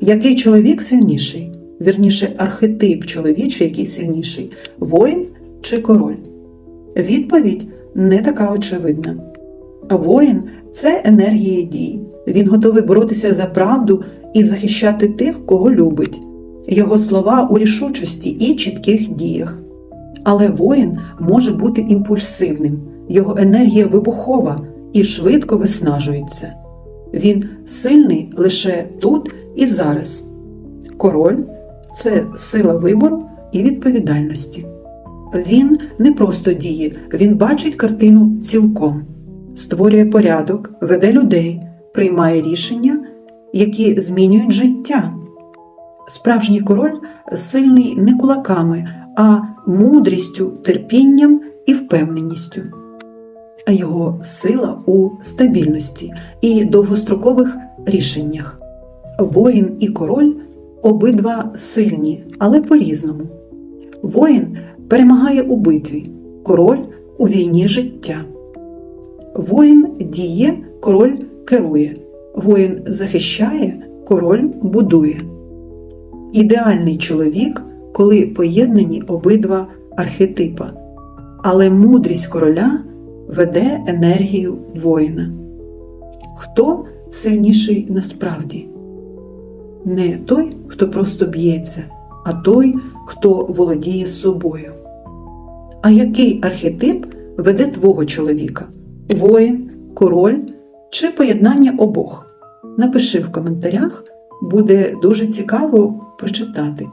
Який чоловік сильніший? Вірніше, архетип чоловічий, який сильніший воїн чи король? Відповідь не така очевидна. Воїн це енергія дій. Він готовий боротися за правду і захищати тих, кого любить. Його слова у рішучості і чітких діях. Але воїн може бути імпульсивним, його енергія вибухова і швидко виснажується. Він сильний лише тут і зараз. Король це сила вибору і відповідальності. Він не просто діє, він бачить картину цілком, створює порядок, веде людей, приймає рішення, які змінюють життя. Справжній король сильний не кулаками, а мудрістю, терпінням і впевненістю. Його сила у стабільності і довгострокових рішеннях. Воїн і король обидва сильні, але по-різному. Воїн перемагає у битві, король у війні життя. Воїн діє, король керує, воїн захищає, король будує. Ідеальний чоловік, коли поєднані обидва архетипа, але мудрість короля веде енергію воїна. Хто сильніший насправді? Не той, хто просто б'ється, а той, хто володіє собою. А який архетип веде твого чоловіка? Воїн, король чи поєднання обох? Напиши в коментарях, буде дуже цікаво прочитати.